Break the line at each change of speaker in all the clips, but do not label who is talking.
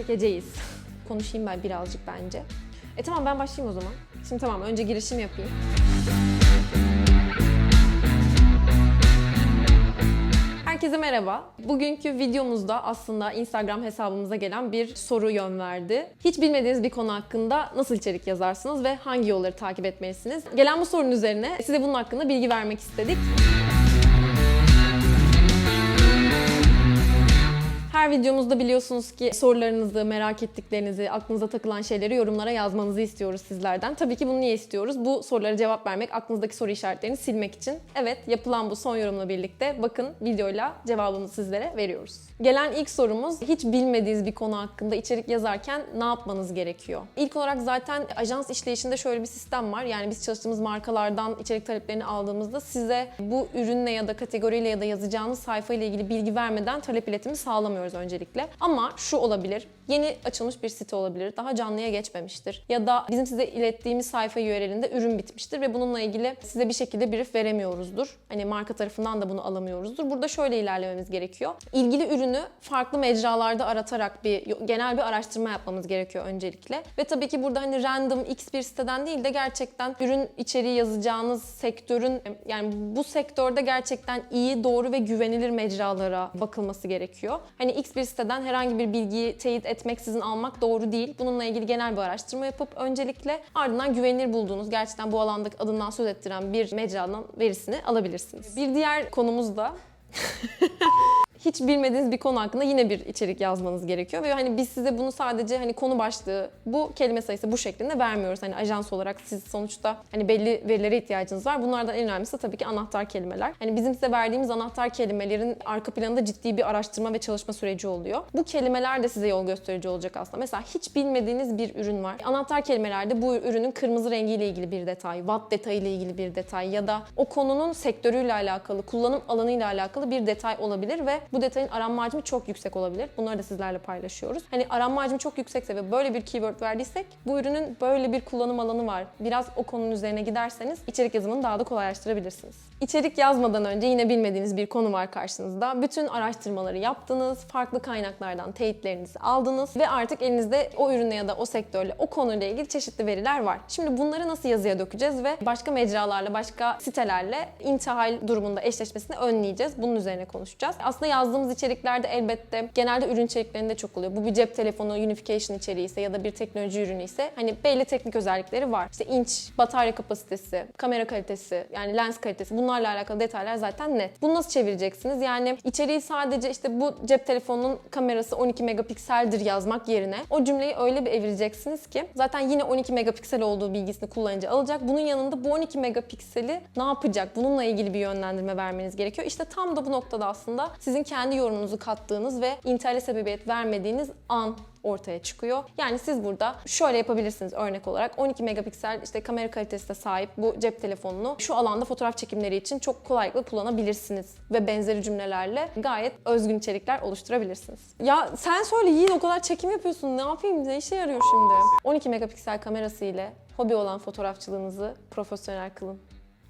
çekeceğiz. Konuşayım ben birazcık bence. E tamam ben başlayayım o zaman. Şimdi tamam önce girişim yapayım. Herkese merhaba. Bugünkü videomuzda aslında Instagram hesabımıza gelen bir soru yön verdi. Hiç bilmediğiniz bir konu hakkında nasıl içerik yazarsınız ve hangi yolları takip etmelisiniz? Gelen bu sorunun üzerine size bunun hakkında bilgi vermek istedik. Her videomuzda biliyorsunuz ki sorularınızı, merak ettiklerinizi, aklınıza takılan şeyleri yorumlara yazmanızı istiyoruz sizlerden. Tabii ki bunu niye istiyoruz? Bu sorulara cevap vermek, aklınızdaki soru işaretlerini silmek için. Evet, yapılan bu son yorumla birlikte bakın videoyla cevabımızı sizlere veriyoruz. Gelen ilk sorumuz, hiç bilmediğiniz bir konu hakkında içerik yazarken ne yapmanız gerekiyor? İlk olarak zaten ajans işleyişinde şöyle bir sistem var. Yani biz çalıştığımız markalardan içerik taleplerini aldığımızda size bu ürünle ya da kategoriyle ya da yazacağınız sayfa ile ilgili bilgi vermeden talep iletimi sağlamıyoruz öncelikle. Ama şu olabilir. Yeni açılmış bir site olabilir. Daha canlıya geçmemiştir. Ya da bizim size ilettiğimiz sayfa URL'inde ürün bitmiştir ve bununla ilgili size bir şekilde brief veremiyoruzdur. Hani marka tarafından da bunu alamıyoruzdur. Burada şöyle ilerlememiz gerekiyor. İlgili ürünü farklı mecralarda aratarak bir genel bir araştırma yapmamız gerekiyor öncelikle. Ve tabii ki burada hani random x bir siteden değil de gerçekten ürün içeriği yazacağınız sektörün yani bu sektörde gerçekten iyi, doğru ve güvenilir mecralara bakılması gerekiyor. Hani x bir siteden herhangi bir bilgiyi teyit etmeksizin almak doğru değil. Bununla ilgili genel bir araştırma yapıp öncelikle ardından güvenilir bulduğunuz gerçekten bu alandaki adından söz ettiren bir mecradan verisini alabilirsiniz. Bir diğer konumuz da hiç bilmediğiniz bir konu hakkında yine bir içerik yazmanız gerekiyor ve hani biz size bunu sadece hani konu başlığı bu kelime sayısı bu şeklinde vermiyoruz. Hani ajans olarak siz sonuçta hani belli verilere ihtiyacınız var. Bunlardan en önemlisi tabii ki anahtar kelimeler. Hani bizim size verdiğimiz anahtar kelimelerin arka planında ciddi bir araştırma ve çalışma süreci oluyor. Bu kelimeler de size yol gösterici olacak aslında. Mesela hiç bilmediğiniz bir ürün var. Anahtar kelimelerde bu ürünün kırmızı rengiyle ilgili bir detay, watt detayıyla ilgili bir detay ya da o konunun sektörüyle alakalı, kullanım alanıyla alakalı bir detay olabilir ve bu detayın aranma hacmi çok yüksek olabilir. Bunları da sizlerle paylaşıyoruz. Hani aranma hacmi çok yüksekse ve böyle bir keyword verdiysek bu ürünün böyle bir kullanım alanı var. Biraz o konunun üzerine giderseniz içerik yazımını daha da kolaylaştırabilirsiniz. İçerik yazmadan önce yine bilmediğiniz bir konu var karşınızda. Bütün araştırmaları yaptınız, farklı kaynaklardan teyitlerinizi aldınız ve artık elinizde o ürünle ya da o sektörle, o konuyla ilgili çeşitli veriler var. Şimdi bunları nasıl yazıya dökeceğiz ve başka mecralarla, başka sitelerle intihal durumunda eşleşmesini önleyeceğiz. Bunun üzerine konuşacağız. Aslında yazdığımız içeriklerde elbette genelde ürün içeriklerinde çok oluyor. Bu bir cep telefonu unification içeriği ise ya da bir teknoloji ürünü ise hani belli teknik özellikleri var. İşte inç, batarya kapasitesi, kamera kalitesi, yani lens kalitesi bunlarla alakalı detaylar zaten net. Bunu nasıl çevireceksiniz? Yani içeriği sadece işte bu cep telefonunun kamerası 12 megapikseldir yazmak yerine o cümleyi öyle bir evireceksiniz ki zaten yine 12 megapiksel olduğu bilgisini kullanıcı alacak. Bunun yanında bu 12 megapikseli ne yapacak? Bununla ilgili bir yönlendirme vermeniz gerekiyor. İşte tam da bu noktada aslında sizin kendi yorumunuzu kattığınız ve intihale sebebiyet vermediğiniz an ortaya çıkıyor. Yani siz burada şöyle yapabilirsiniz örnek olarak 12 megapiksel işte kamera kalitesine sahip bu cep telefonunu şu alanda fotoğraf çekimleri için çok kolaylıkla kullanabilirsiniz ve benzeri cümlelerle gayet özgün içerikler oluşturabilirsiniz. Ya sen söyle Yiğit o kadar çekim yapıyorsun ne yapayım ne işe yarıyor şimdi? 12 megapiksel kamerası ile hobi olan fotoğrafçılığınızı profesyonel kılın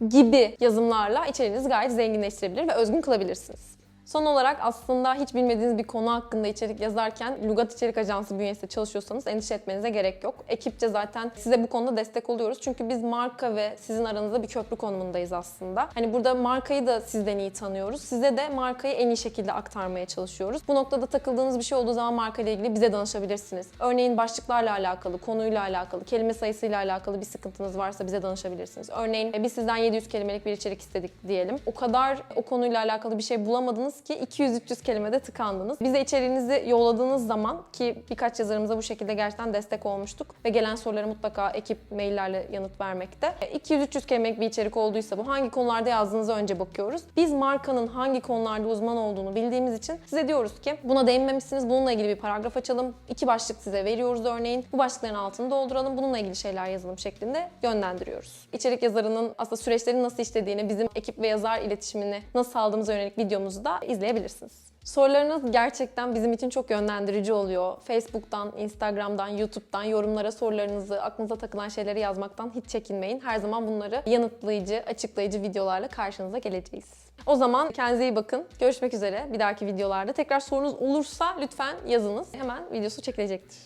gibi yazımlarla içeriğinizi gayet zenginleştirebilir ve özgün kılabilirsiniz. Son olarak aslında hiç bilmediğiniz bir konu hakkında içerik yazarken Lugat İçerik Ajansı bünyesinde çalışıyorsanız endişe etmenize gerek yok. Ekipçe zaten size bu konuda destek oluyoruz. Çünkü biz marka ve sizin aranızda bir köprü konumundayız aslında. Hani burada markayı da sizden iyi tanıyoruz. Size de markayı en iyi şekilde aktarmaya çalışıyoruz. Bu noktada takıldığınız bir şey olduğu zaman markayla ilgili bize danışabilirsiniz. Örneğin başlıklarla alakalı, konuyla alakalı, kelime sayısıyla alakalı bir sıkıntınız varsa bize danışabilirsiniz. Örneğin e, biz sizden 700 kelimelik bir içerik istedik diyelim. O kadar o konuyla alakalı bir şey bulamadınız ki 200-300 kelimede tıkandınız. Bize içeriğinizi yolladığınız zaman ki birkaç yazarımıza bu şekilde gerçekten destek olmuştuk ve gelen sorulara mutlaka ekip maillerle yanıt vermekte. 200-300 kelimelik bir içerik olduysa bu hangi konularda yazdığınızı önce bakıyoruz. Biz markanın hangi konularda uzman olduğunu bildiğimiz için size diyoruz ki buna değinmemişsiniz. Bununla ilgili bir paragraf açalım. İki başlık size veriyoruz örneğin. Bu başlıkların altını dolduralım. Bununla ilgili şeyler yazalım şeklinde yönlendiriyoruz. İçerik yazarının aslında süreçlerin nasıl işlediğini, bizim ekip ve yazar iletişimini nasıl sağladığımıza yönelik videomuzu da izleyebilirsiniz. Sorularınız gerçekten bizim için çok yönlendirici oluyor. Facebook'tan, Instagram'dan, YouTube'dan yorumlara sorularınızı, aklınıza takılan şeyleri yazmaktan hiç çekinmeyin. Her zaman bunları yanıtlayıcı, açıklayıcı videolarla karşınıza geleceğiz. O zaman kendinize iyi bakın. Görüşmek üzere bir dahaki videolarda. Tekrar sorunuz olursa lütfen yazınız. Hemen videosu çekilecektir.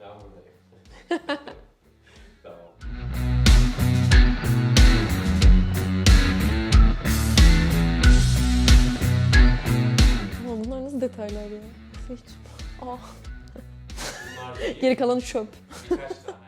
Ben
detaylar ya? Hiç.
Da
geri kalanı çöp.
birkaç tane.